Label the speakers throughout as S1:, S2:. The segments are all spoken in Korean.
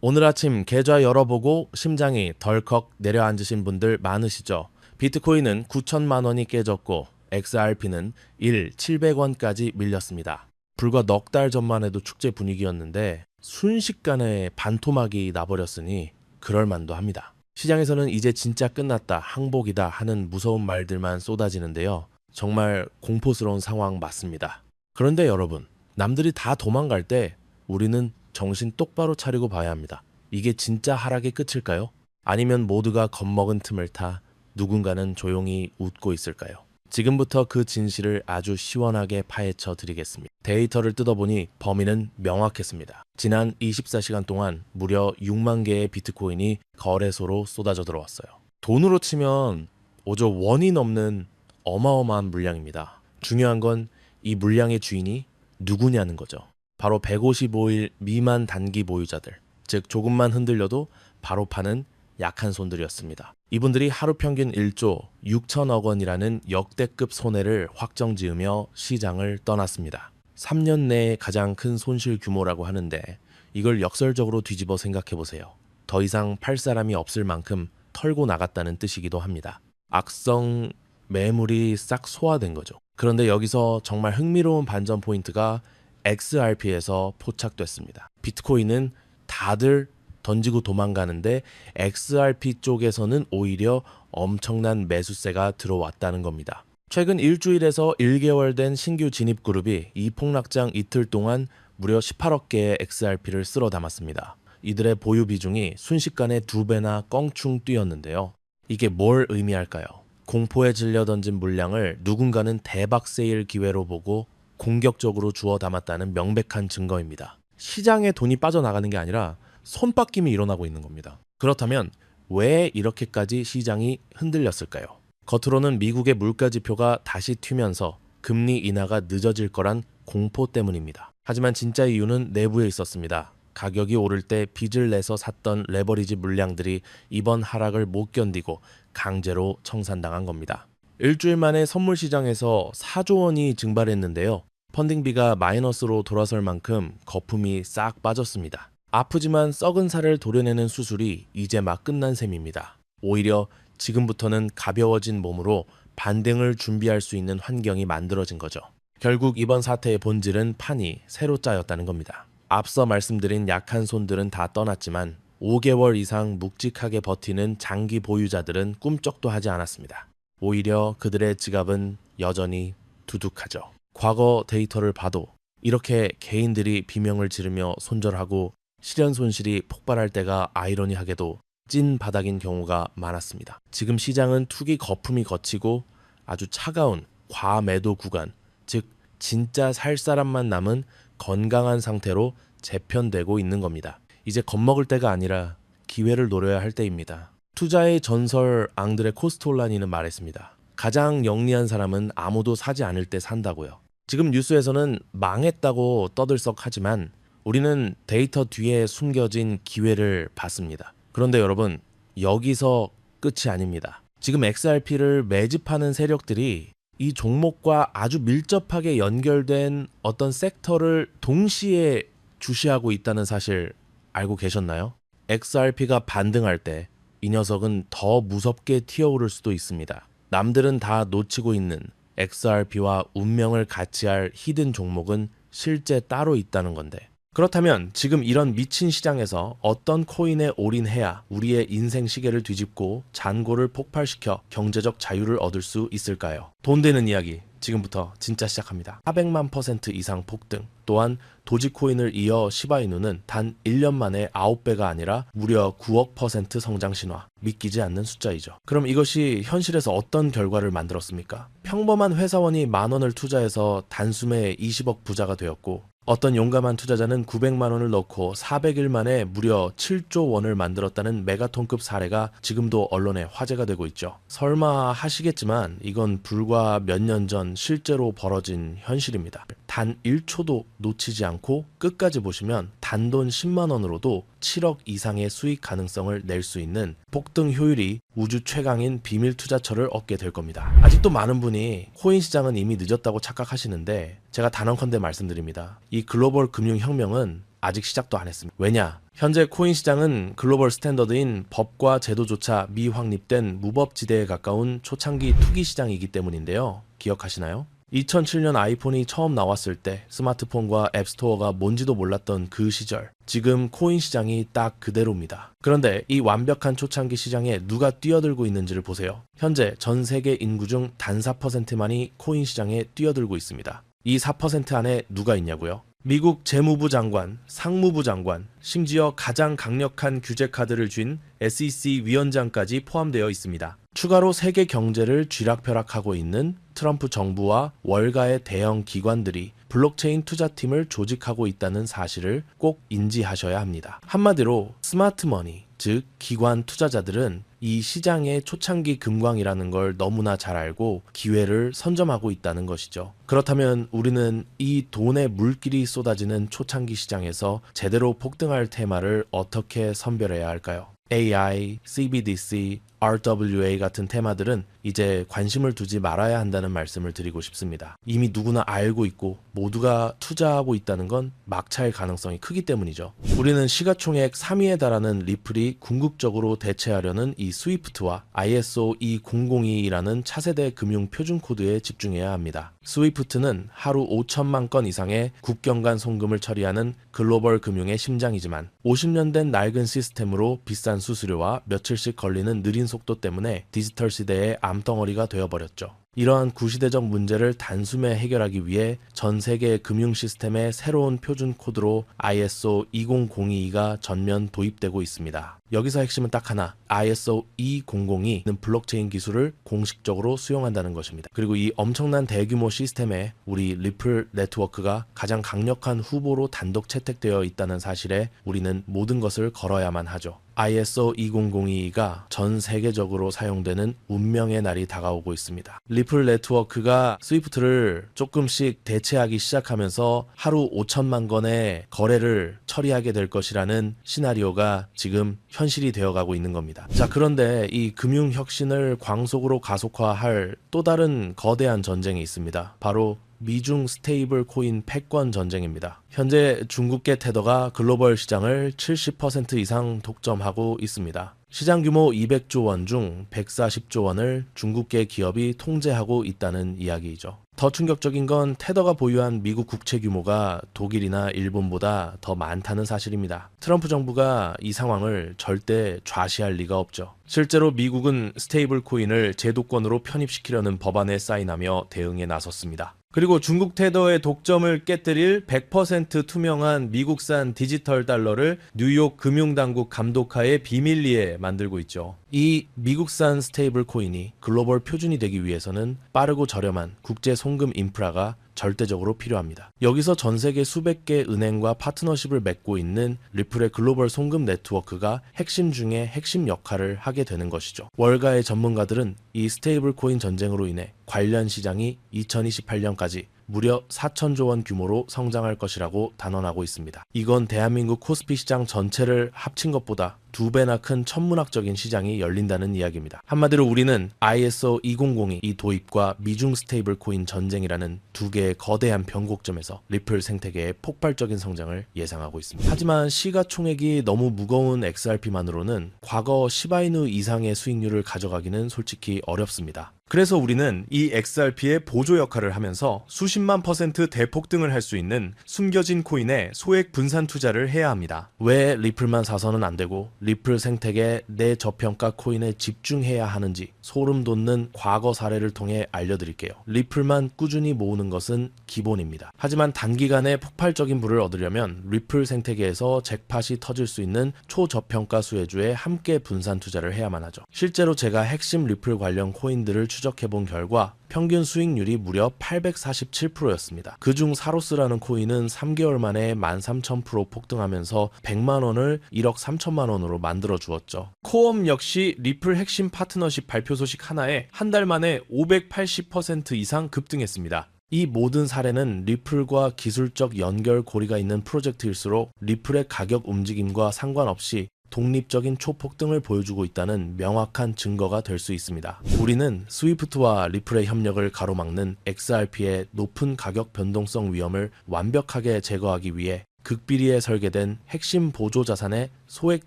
S1: 오늘 아침 계좌 열어보고 심장이 덜컥 내려앉으신 분들 많으시죠? 비트코인은 9천만 원이 깨졌고 XRP는 1 700원까지 밀렸습니다. 불과 넉 달 전만 해도 축제 분위기였는데 순식간에 반토막이 나버렸으니 그럴 만도 합니다. 시장에서는 이제 진짜 끝났다, 항복이다 하는 무서운 말들만 쏟아지는데요. 정말 공포스러운 상황 맞습니다. 그런데 여러분, 남들이 다 도망갈 때 우리는 정신 똑바로 차리고 봐야 합니다. 이게 진짜 하락의 끝일까요? 아니면 모두가 겁먹은 틈을 타 누군가는 조용히 웃고 있을까요? 지금부터 그 진실을 아주 시원하게 파헤쳐 드리겠습니다. 데이터를 뜯어보니 범인은 명확했습니다. 지난 24시간 동안 무려 6만 개의 비트코인이 거래소로 쏟아져 들어왔어요. 돈으로 치면 5조 원이 넘는 어마어마한 물량입니다. 중요한 건 이 물량의 주인이 누구냐는 거죠. 바로 155일 미만 단기 보유자들, 즉 조금만 흔들려도 바로 파는 약한 손들이었습니다. 이분들이 하루 평균 1조 6천억 원이라는 역대급 손해를 확정 지으며 시장을 떠났습니다. 3년 내에 가장 큰 손실 규모라고 하는데 이걸 역설적으로 뒤집어 생각해 보세요. 더 이상 팔 사람이 없을 만큼 털고 나갔다는 뜻이기도 합니다. 악성 매물이 싹 소화된 거죠. 그런데 여기서 정말 흥미로운 반전 포인트가 XRP에서 포착됐습니다. 비트코인은 다들 던지고 도망가는데 XRP 쪽에서는 오히려 엄청난 매수세가 들어왔다는 겁니다. 최근 일주일에서 1개월 된 신규 진입 그룹이 이 폭락장 이틀 동안 무려 18억 개의 XRP를 쓸어 담았습니다. 이들의 보유 비중이 순식간에 두 배나 껑충 뛰었는데요. 이게 뭘 의미할까요? 공포에 질려 던진 물량을 누군가는 대박 세일 기회로 보고 공격적으로 주워 담았다는 명백한 증거입니다. 시장에 돈이 빠져나가는 게 아니라 손바뀜이 일어나고 있는 겁니다. 그렇다면 왜 이렇게까지 시장이 흔들렸을까요? 겉으로는 미국의 물가 지표가 다시 튀면서 금리 인하가 늦어질 거란 공포 때문입니다. 하지만 진짜 이유는 내부에 있었습니다. 가격이 오를 때 빚을 내서 샀던 레버리지 물량들이 이번 하락을 못 견디고 강제로 청산당한 겁니다. 일주일 만에 선물 시장에서 4조 원이 증발했는데요. 펀딩비가 마이너스로 돌아설 만큼 거품이 싹 빠졌습니다. 아프지만 썩은 살을 도려내는 수술이 이제 막 끝난 셈입니다. 오히려 지금부터는 가벼워진 몸으로 반등을 준비할 수 있는 환경이 만들어진 거죠. 결국 이번 사태의 본질은 판이 새로 짜였다는 겁니다. 앞서 말씀드린 약한 손들은 다 떠났지만 5개월 이상 묵직하게 버티는 장기 보유자들은 꿈쩍도 하지 않았습니다. 오히려 그들의 지갑은 여전히 두둑하죠. 과거 데이터를 봐도 이렇게 개인들이 비명을 지르며 손절하고 실현 손실이 폭발할 때가 아이러니하게도 찐 바닥인 경우가 많았습니다. 지금 시장은 투기 거품이 거치고 아주 차가운 과매도 구간, 즉 진짜 살 사람만 남은 건강한 상태로 재편되고 있는 겁니다. 이제 겁먹을 때가 아니라 기회를 노려야 할 때입니다. 투자의 전설 앙드레 코스톨라니는 말했습니다. 가장 영리한 사람은 아무도 사지 않을 때 산다고요. 지금 뉴스에서는 망했다고 떠들썩하지만 우리는 데이터 뒤에 숨겨진 기회를 봤습니다. 그런데 여러분, 여기서 끝이 아닙니다. 지금 XRP를 매집하는 세력들이 이 종목과 아주 밀접하게 연결된 어떤 섹터를 동시에 주시하고 있다는 사실 알고 계셨나요? XRP가 반등할 때 이 녀석은 더 무섭게 튀어오를 수도 있습니다. 남들은 다 놓치고 있는 XRP와 운명을 같이 할 히든 종목은 실제 따로 있다는 건데. 그렇다면 지금 이런 미친 시장에서 어떤 코인에 올인해야 우리의 인생 시계를 뒤집고 잔고를 폭발시켜 경제적 자유를 얻을 수 있을까요? 돈 되는 이야기 지금부터 진짜 시작합니다. 400만 퍼센트 이상 폭등. 또한 도지코인을 이어 시바이누는 단 1년 만에 9배가 아니라 무려 9억 퍼센트 성장 신화. 믿기지 않는 숫자이죠. 그럼 이것이 현실에서 어떤 결과를 만들었습니까? 평범한 회사원이 만 원을 투자해서 단숨에 20억 부자가 되었고 어떤 용감한 투자자는 900만 원을 넣고 400일 만에 무려 7조 원을 만들었다는 메가톤급 사례가 지금도 언론에 화제가 되고 있죠. 설마 하시겠지만 이건 불과 몇 년 전 실제로 벌어진 현실입니다. 단 1초도 놓치지 않고 끝까지 보시면 단돈 10만 원으로도 7억 이상의 수익 가능성을 낼 수 있는 폭등 효율이 우주 최강인 비밀 투자처를 얻게 될 겁니다. 아직도 많은 분이 코인 시장은 이미 늦었다고 착각하시는데 제가 단언컨대 말씀드립니다. 이 글로벌 금융 혁명은 아직 시작도 안 했습니다. 왜냐? 현재 코인 시장은 글로벌 스탠더드인 법과 제도조차 미확립된 무법지대에 가까운 초창기 투기 시장이기 때문인데요. 기억하시나요? 2007년 아이폰이 처음 나왔을 때 스마트폰과 앱스토어가 뭔지도 몰랐던 그 시절. 지금 코인 시장이 딱 그대로입니다. 그런데 이 완벽한 초창기 시장에 누가 뛰어들고 있는지를 보세요. 현재 전 세계 인구 중 단 4%만이 코인 시장에 뛰어들고 있습니다. 이 4% 안에 누가 있냐고요? 미국 재무부 장관, 상무부 장관, 심지어 가장 강력한 규제 카드를 쥔 SEC 위원장까지 포함되어 있습니다. 추가로 세계 경제를 쥐락펴락하고 있는 트럼프 정부와 월가의 대형 기관들이 블록체인 투자팀을 조직하고 있다는 사실을 꼭 인지하셔야 합니다. 한마디로 스마트머니, 즉 기관 투자자들은 이 시장의 초창기 금광이라는 걸 너무나 잘 알고 기회를 선점하고 있다는 것이죠. 그렇다면 우리는 이 돈의 물길이 쏟아지는 초창기 시장에서 제대로 폭등할 테마를 어떻게 선별해야 할까요? AI, CBDC, RWA 같은 테마들은 이제 관심을 두지 말아야 한다는 말씀을 드리고 싶습니다. 이미 누구나 알고 있고 모두가 투자하고 있다는 건 막차일 가능성이 크기 때문이죠. 우리는 시가총액 3위에 달하는 리플이 궁극적으로 대체하려는 이 스위프트와 ISO 2002라는 차세대 금융 표준 코드에 집중해야 합니다. 스위프트는 하루 5천만 건 이상의 국경 간 송금을 처리하는 글로벌 금융의 심장이지만 50년 된 낡은 시스템으로 비싼 수수료와 며칠씩 걸리는 느린 속도 때문에 디지털 시대의 암덩어리가 되어버렸죠. 이러한 구시대적 문제를 단숨에 해결하기 위해 전 세계 금융 시스템의 새로운 표준 코드로 ISO 20022가 전면 도입되고 있습니다. 여기서 핵심은 딱 하나, ISO 2002는 블록체인 기술을 공식적으로 수용한다는 것입니다. 그리고 이 엄청난 대규모 시스템에 우리 리플 네트워크가 가장 강력한 후보로 단독 채택되어 있다는 사실에 우리는 모든 것을 걸어야만 하죠. ISO 2002가 전 세계적으로 사용되는 운명의 날이 다가오고 있습니다. 리플 네트워크가 스위프트를 조금씩 대체하기 시작하면서 하루 5천만 건의 거래를 처리하게 될 것이라는 시나리오가 지금 현실이 되어가고 있는 겁니다. 자, 그런데 이 금융 혁신을 광속으로 가속화할 또 다른 거대한 전쟁이 있습니다. 바로 미중 스테이블 코인 패권 전쟁입니다. 현재 중국계 테더가 글로벌 시장을 70% 이상 독점하고 있습니다. 시장 규모 200조 원 중 140조 원을 중국계 기업이 통제하고 있다는 이야기이죠. 더 충격적인 건 테더가 보유한 미국 국채 규모가 독일이나 일본보다 더 많다는 사실입니다. 트럼프 정부가 이 상황을 절대 좌시할 리가 없죠. 실제로 미국은 스테이블 코인을 제도권으로 편입시키려는 법안에 사인하며 대응에 나섰습니다. 그리고 중국 테더의 독점을 깨뜨릴 100% 투명한 미국산 디지털 달러를 뉴욕 금융당국 감독하에 비밀리에 만들고 있죠. 이 미국산 스테이블 코인이 글로벌 표준이 되기 위해서는 빠르고 저렴한 국제 송금 인프라가 절대적으로 필요합니다. 여기서 전 세계 수백 개 은행과 파트너십을 맺고 있는 리플의 글로벌 송금 네트워크가 핵심 중에 핵심 역할을 하게 되는 것이죠. 월가의 전문가들은 이 스테이블 코인 전쟁으로 인해 관련 시장이 2028년까지 무려 4천조 원 규모로 성장할 것이라고 단언하고 있습니다. 이건 대한민국 코스피 시장 전체를 합친 것보다 두 배나 큰 천문학적인 시장이 열린다는 이야기입니다. 한마디로 우리는 ISO 2002 이 도입과 미중 스테이블 코인 전쟁이라는 두 개의 거대한 변곡점에서 리플 생태계의 폭발적인 성장을 예상하고 있습니다. 하지만 시가총액이 너무 무거운 XRP만으로는 과거 시바이누 이상의 수익률을 가져가기는 솔직히 어렵습니다. 그래서 우리는 이 XRP의 보조 역할을 하면서 수십만 퍼센트 대폭 등을 할 수 있는 숨겨진 코인에 소액 분산 투자를 해야 합니다. 왜 리플만 사서는 안 되고 리플 생태계 내 저평가 코인에 집중해야 하는지 소름 돋는 과거 사례를 통해 알려드릴게요. 리플만 꾸준히 모으는 것은 기본입니다. 하지만 단기간에 폭발적인 부를 얻으려면 리플 생태계에서 잭팟이 터질 수 있는 초저평가 수혜주에 함께 분산 투자를 해야만 하죠. 실제로 제가 핵심 리플 관련 코인들을 추 적해 본 결과 평균 수익률이 무려 847%였습니다. 그중 사로스라는 코인은 3개월 만에 13,000% 폭등하면서 100만 원을 1억 3천만 원으로 만들어 주었죠. 코엄 역시 리플 핵심 파트너십 발표 소식 하나에 한 달 만에 580% 이상 급등했습니다. 이 모든 사례는 리플과 기술적 연결 고리가 있는 프로젝트일수록 리플의 가격 움직임과 상관없이 독립적인 초폭 등을 보여주고 있다는 명확한 증거가 될 수 있습니다. 우리는 스위프트와 리플의 협력을 가로막는 XRP의 높은 가격 변동성 위험을 완벽하게 제거하기 위해 극비리에 설계된 핵심 보조 자산에 소액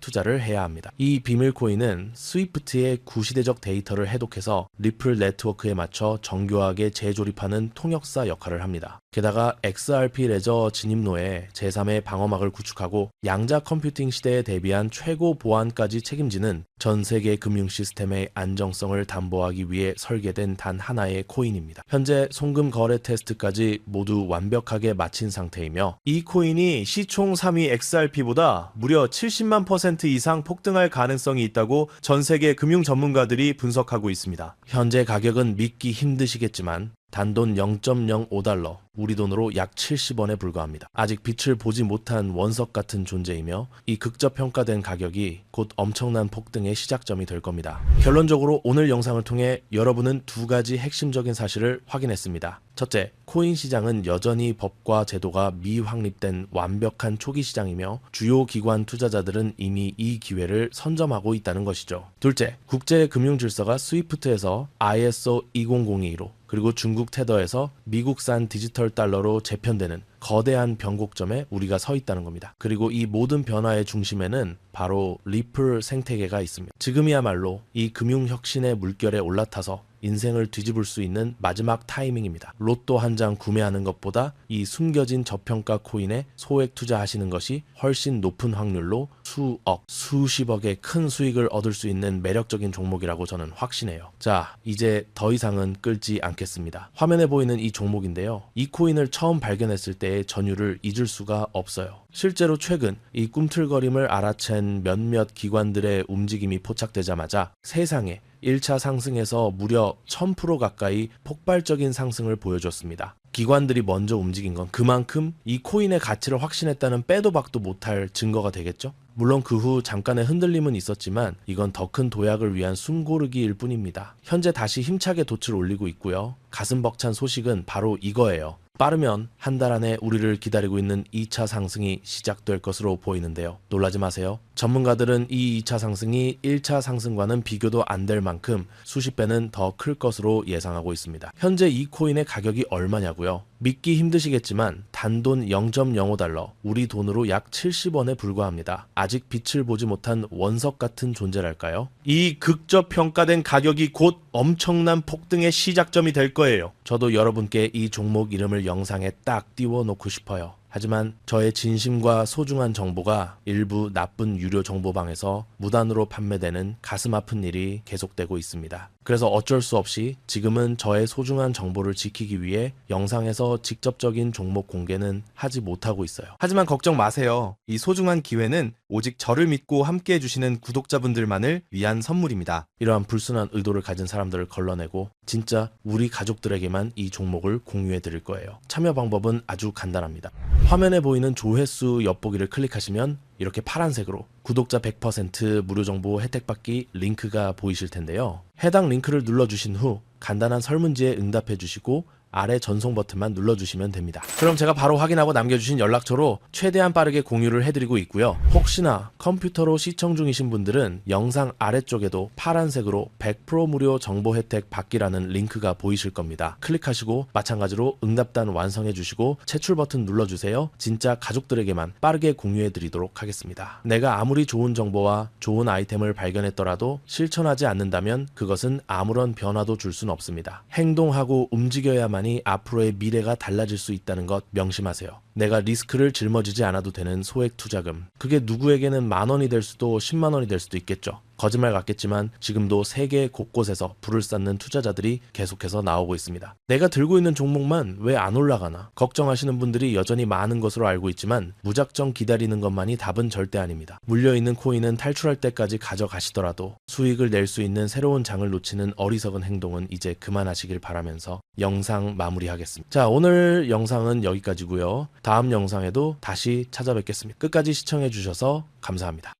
S1: 투자를 해야 합니다. 이 비밀 코인은 스위프트의 구시대적 데이터를 해독해서 리플 네트워크에 맞춰 정교하게 재조립하는 통역사 역할을 합니다. 게다가 XRP 레저 진입로에 제3의 방어막을 구축하고 양자 컴퓨팅 시대에 대비한 최고 보안까지 책임지는 전 세계 금융 시스템의 안정성을 담보하기 위해 설계된 단 하나의 코인입니다. 현재 송금 거래 테스트까지 모두 완벽하게 마친 상태이며 이 코인이 시총 3위 XRP보다 무려 70만 퍼센트 이상 폭등할 가능성이 있다고 전 세계 금융 전문가들이 분석하고 있습니다. 현재 가격은 믿기 힘드시겠지만 단돈 0.05달러, 우리 돈으로 약 70원에 불과합니다. 아직 빛을 보지 못한 원석 같은 존재이며 이 극적 평가된 가격이 곧 엄청난 폭등의 시작점이 될 겁니다. 결론적으로 오늘 영상을 통해 여러분은 두 가지 핵심적인 사실을 확인했습니다. 첫째, 코인 시장은 여전히 법과 제도가 미확립된 완벽한 초기 시장이며 주요 기관 투자자들은 이미 이 기회를 선점하고 있다는 것이죠. 둘째, 국제 금융 질서가 스위프트에서 ISO 20022로 그리고 중국 테더에서 미국산 디지털 달러로 재편되는 거대한 변곡점에 우리가 서 있다는 겁니다. 그리고 이 모든 변화의 중심에는 바로 리플 생태계가 있습니다. 지금이야말로 이 금융 혁신의 물결에 올라타서 인생을 뒤집을 수 있는 마지막 타이밍입니다. 로또 한 장 구매하는 것보다 이 숨겨진 저평가 코인에 소액 투자하시는 것이 훨씬 높은 확률로 수억, 수십억의 큰 수익을 얻을 수 있는 매력적인 종목이라고 저는 확신해요. 자, 이제 더 이상은 끌지 않겠습니다. 화면에 보이는 이 종목인데요. 이 코인을 처음 발견했을 때의 전율을 잊을 수가 없어요. 실제로 최근 이 꿈틀거림을 알아챈 몇몇 기관들의 움직임이 포착되자마자 세상에 1차 상승에서 무려 1000% 가까이 폭발적인 상승을 보여줬습니다. 기관들이 먼저 움직인 건 그만큼 이 코인의 가치를 확신했다는 빼도 박도 못할 증거가 되겠죠? 물론 그 후 잠깐의 흔들림은 있었지만 이건 더 큰 도약을 위한 숨고르기일 뿐입니다. 현재 다시 힘차게 돛을 올리고 있고요. 가슴 벅찬 소식은 바로 이거예요. 빠르면 한 달 안에 우리를 기다리고 있는 2차 상승이 시작될 것으로 보이는데요. 놀라지 마세요. 전문가들은 이 2차 상승이 1차 상승과는 비교도 안 될 만큼 수십 배는 더 클 것으로 예상하고 있습니다. 현재 이 코인의 가격이 얼마냐고요? 믿기 힘드시겠지만 단돈 0.05달러, 우리 돈으로 약 70원에 불과합니다. 아직 빛을 보지 못한 원석 같은 존재랄까요? 이 극저 평가된 가격이 곧 엄청난 폭등의 시작점이 될 거예요. 저도 여러분께 이 종목 이름을 영상에 딱 띄워 놓고 싶어요. 하지만 저의 진심과 소중한 정보가 일부 나쁜 유료 정보방에서 무단으로 판매되는 가슴 아픈 일이 계속되고 있습니다. 그래서 어쩔 수 없이 지금은 저의 소중한 정보를 지키기 위해 영상에서 직접적인 종목 공개는 하지 못하고 있어요.
S2: 하지만 걱정 마세요. 이 소중한 기회는 오직 저를 믿고 함께 해주시는 구독자분들만을 위한 선물입니다.
S1: 이러한 불순한 의도를 가진 사람들을 걸러내고 진짜 우리 가족들에게만 이 종목을 공유해 드릴 거예요. 참여 방법은 아주 간단합니다. 화면에 보이는 조회수 엿보기를 클릭하시면 이렇게 파란색으로 구독자 100% 무료 정보 혜택 받기 링크가 보이실 텐데요. 해당 링크를 눌러주신 후 간단한 설문지에 응답해 주시고 아래 전송 버튼만 눌러주시면 됩니다. 그럼 제가 바로 확인하고 남겨주신 연락처로 최대한 빠르게 공유를 해드리고 있고요. 혹시나 컴퓨터로 시청 중이신 분들은 영상 아래쪽에도 파란색으로 100% 무료 정보 혜택 받기라는 링크가 보이실 겁니다. 클릭하시고 마찬가지로 응답단 완성해 주시고 채출 버튼 눌러주세요. 진짜 가족들에게만 빠르게 공유해 드리도록 하겠습니다. 내가 아무리 좋은 정보와 좋은 아이템을 발견했더라도 실천하지 않는다면 그것은 아무런 변화도 줄 수는 없습니다. 행동하고 움직여 야만이 앞으로의 미래가 달라질 수 있다는 것 명심하세요. 내가 리스크를 짊어지지 않아도 되는 소액 투자금. 그게 누구에게는 만 원이 될 수도 10만 원이 될 수도 있겠죠. 거짓말 같겠지만 지금도 세계 곳곳에서 불을 쌓는 투자자들이 계속해서 나오고 있습니다. 내가 들고 있는 종목만 왜 안 올라가나 걱정하시는 분들이 여전히 많은 것으로 알고 있지만 무작정 기다리는 것만이 답은 절대 아닙니다. 물려있는 코인은 탈출할 때까지 가져가시더라도 수익을 낼 수 있는 새로운 장을 놓치는 어리석은 행동은 이제 그만하시길 바라면서 영상 마무리하겠습니다. 자 오늘 영상은 여기까지고요. 다음 영상에도 다시 찾아뵙겠습니다. 끝까지 시청해 주셔서 감사합니다.